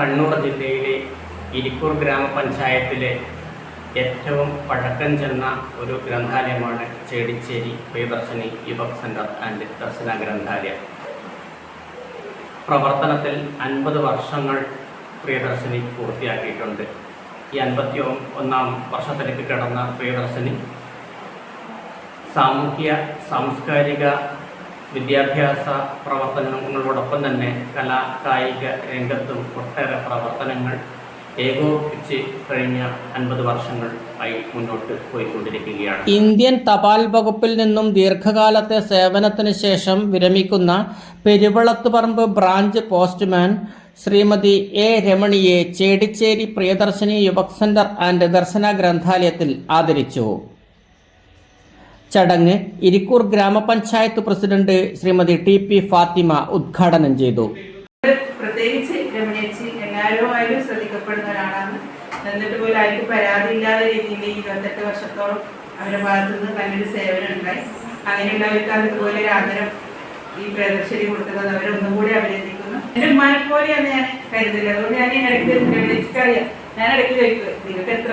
കണ്ണൂർ ജില്ലയിലെ ഇരിക്കൂർ ഗ്രാമപഞ്ചായത്തിലെ ഏറ്റവും പഴക്കം ചെന്ന ഒരു ഗ്രന്ഥാലയമാണ് ചേടിച്ചേരി പ്രിയദർശിനി യുവക് സെന്റർ ആൻഡ് ദർശന ഗ്രന്ഥാലയം. പ്രവർത്തനത്തിൽ അൻപത് വർഷങ്ങൾ പ്രിയദർശിനി പൂർത്തിയാക്കിയിട്ടുണ്ട്. ഈ അൻപത്തി ഒന്നാം വർഷത്തിലേക്ക് കിടന്ന പ്രിയദർശിനി സാമൂഹ്യ സാംസ്കാരിക വിദ്യാഭ്യാസ പ്രവർത്തനങ്ങളോടൊപ്പം തന്നെ കലാ കായിക രംഗത്തും ഒട്ടേറെ പ്രവർത്തനങ്ങൾ ഏകോപിപ്പിച്ച് കഴിഞ്ഞ അൻപത് വർഷങ്ങൾ ആയി മുന്നോട്ട് പോയിക്കൊണ്ടിരിക്കുകയാണ്. ഇന്ത്യൻ തപാൽ വകുപ്പിൽ നിന്നും ദീർഘകാലത്തെ സേവനത്തിന് ശേഷം വിരമിക്കുന്ന Peruvalathuparamba branch postman Shrimati A രമണിയെ Chedicheri Priyadarshini Yuvak centre and Darshana ഗ്രന്ഥാലയത്തിൽ ആദരിച്ചു. ചടങ്ങ് ഇരിക്കൂർ ഗ്രാമപഞ്ചായത്ത് president Shrimati T P Fathima ഉദ്ഘാടനം ചെയ്തു. പ്രത്യേകിച്ച് രമണിയച്ചി എല്ലാവരുമായും ശ്രദ്ധിക്കപ്പെടുന്ന ഒരാളാണ് എന്നിട്ട് പോലും ആർക്കും പരാതിയില്ലാത്ത രീതിയിൽ ഇരുപത്തെട്ട് വർഷത്തോളം അവരുടെ ഭാഗത്തു നിന്ന് നല്ലൊരു സേവനം ഉണ്ടായി. അങ്ങനെയുള്ളവർക്ക് അതുപോലെ ഒരു ആദരം ഈ പ്രദർശനി കൊടുക്കുന്നത് അവരെ ഒന്നും കൂടി അഭിനന്ദിക്കുന്നു. എന്റെ ഉമ്മാനെ ഞാൻ ഞാൻ ഞാൻ നിങ്ങൾക്ക് എത്ര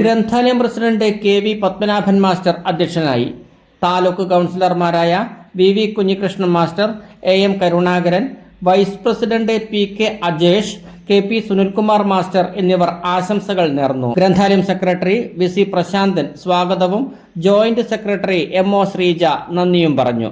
ഗ്രന്ഥാലയം president K V Padmanabhan master അധ്യക്ഷനായി. താലൂക്ക് കൗൺസിലർമാരായ V V Kunhikrishnan master A M Karunakaran vice president P K Ajesh K P Sunilkumar master എന്നിവർ ആശംസകൾ നേർന്നു. ഗ്രന്ഥാലയം സെക്രട്ടറി വി സി പ്രശാന്തൻ സ്വാഗതവും joint secretary M O Sreeja നന്ദിയും പറഞ്ഞു.